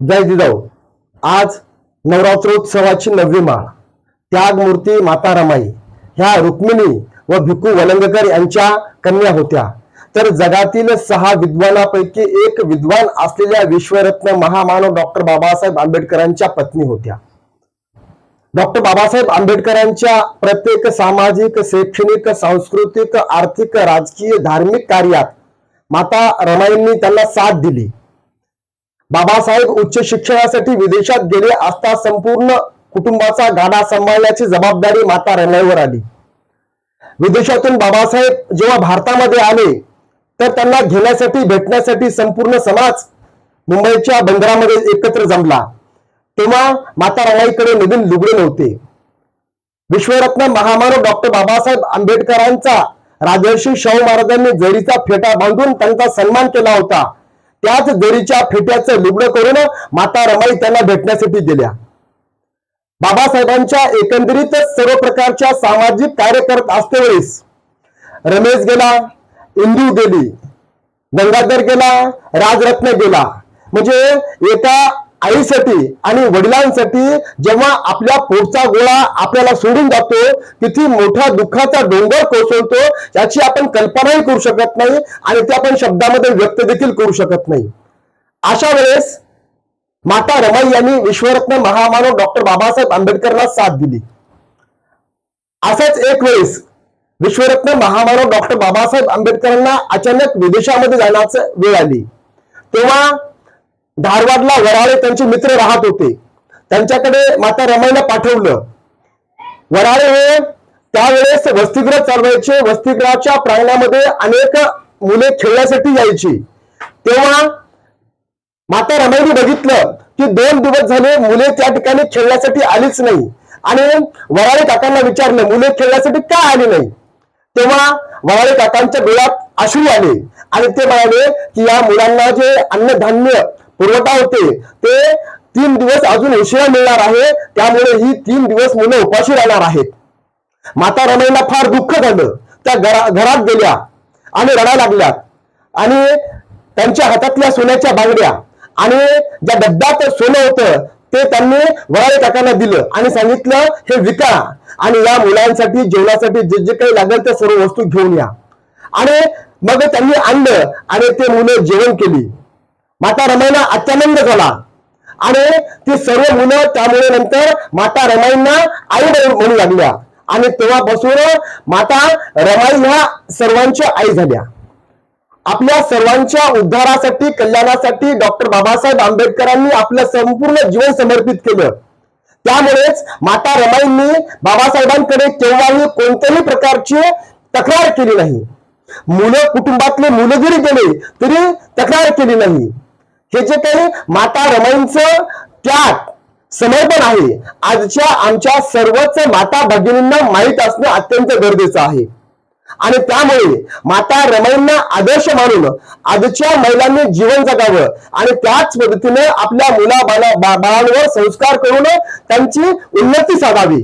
जय जिजाऊ. आज नवरात्रोत्सवाची नववी माळ. त्यागमूर्ती माता रमाई ह्या रुक्मिणी व भिकू वलंगकर यांच्या कन्या होत्या. तर जगातील सहा विद्वानापैकी एक विद्वान असलेल्या विश्वरत्न महामानव डॉक्टर बाबासाहेब आंबेडकरांच्या पत्नी होत्या. डॉक्टर बाबासाहेब आंबेडकरांच्या प्रत्येक सामाजिक शैक्षणिक सांस्कृतिक आर्थिक राजकीय धार्मिक कार्यात माता रमाईंनी त्यांना साथ दिली. बाबासाहेब उच्च शिक्षणासाठी विदेशात गेले असता संपूर्ण कुटुंबाचा गाडा सांभाळण्याची जबाबदारी माता रणाईवर आली. विदेशातून बाबासाहेब जेव्हा भारतामध्ये आले तर त्यांना घेण्यासाठी भेटण्यासाठी संपूर्ण समाज मुंबईच्या बंदरामध्ये एकत्र जमला. तेव्हा माता रणाईकडे नवीन लुगडे नव्हते. विश्वरत्न महामानव डॉक्टर बाबासाहेब आंबेडकरांचा राजर्षी शाहू महाराजांनी जरीचा फेटा बांधून त्यांचा सन्मान केला होता त्याच दरीच्या फेट्याचं लुगडं करून माता रमाई त्यांना भेटण्यासाठी गेल्या. बाबासाहेबांच्या एकंदरीत सर्व प्रकारच्या सामाजिक कार्य करत असतेवेळेस रमेश गेला इंदू गेली गंगाधर गेला राजरत्न गेला. म्हणजे एका आईसाठी आणि वडिलांसाठी जेव्हा आपल्या पोटचा गोळा आपल्याला सोडून जातो किती मोठा दुःखाचा डोंगर कोसळतो याची आपण कल्पनाही करू शकत नाही आणि ते आपण शब्दामध्ये व्यक्त देखील करू शकत नाही. अशा वेळेस माता रमाई यांनी विश्वरत्न महामानव डॉक्टर बाबासाहेब आंबेडकरला साथ दिली. असंच एक वेळेस विश्वरत्न महामानव डॉक्टर बाबासाहेब आंबेडकरांना अचानक विदेशामध्ये जाण्याचं वेळ आली. तेव्हा धारवाडला वराळे त्यांचे मित्र राहत होते. त्यांच्याकडे माता रमाईला पाठवलं. वराळे हे त्यावेळेस वसतिगृह चालवायचे. वसतिगृहाच्या प्रांगणामध्ये अनेक मुले खेळण्यासाठी यायची. तेव्हा माता रमाईने बघितलं की दोन दिवस झाले मुले त्या ठिकाणी खेळण्यासाठी आलीच नाही. आणि वराळे काकांना विचारलं मुले खेळण्यासाठी का आली नाही? तेव्हा वराळे काकांच्या डोळ्यात अश्रू आले. आणि ते म्हणाले की या मुलांना जे अन्नधान्य पुरवठा होते. ते तीन दिवस अजून उशिरा मिळणार आहे. त्यामुळे ही तीन दिवस मुलं उपाशी राहणार आहेत. माता रमाईला फार दुःख झालं. त्या घरा घरात गेल्या आणि रडा लागल्या. आणि त्यांच्या हातातल्या सोन्याच्या बांगड्या आणि ज्या डब्यात सोनं होतं ते त्यांनी वराळे काकांना दिलं आणि सांगितलं हे विका आणि या मुलांसाठी जेवणासाठी जे जे काही लागेल ते सर्व वस्तू घेऊन या. आणि मग त्यांनी आणलं आणि ते मुलं जेवण केली. माता रमाईंना अत्यानंद झाला आणि ती सर्व मुलं त्यामुळे नंतर माता रमाईंना आई म्हणू लागल्या. आणि तेव्हापासून माता रमाई ह्या सर्वांच्या आई झाल्या. आपल्या सर्वांच्या उद्धारासाठी कल्याणासाठी डॉक्टर बाबासाहेब आंबेडकरांनी आपलं संपूर्ण जीवन समर्पित केलं. त्यामुळेच माता रमाईंनी बाबासाहेबांकडे केव्हाही कोणत्याही प्रकारची तक्रार केली नाही. मुलं कुटुंबातले मुलं जरी गेले तरी तक्रार केली नाही. हे जे काही माता रमाईंचं त्याग समर्पण आहे आजच्या आमच्या सर्वच माता भगिनींना माहीत असणं अत्यंत गरजेचं आहे. आणि त्यामुळे माता रमाईंना आदर्श मानून आजच्या महिलांनी जीवन जगावं आणि त्याच पद्धतीने आपल्या मुला बाळांवर संस्कार करून त्यांची उन्नती साधावी.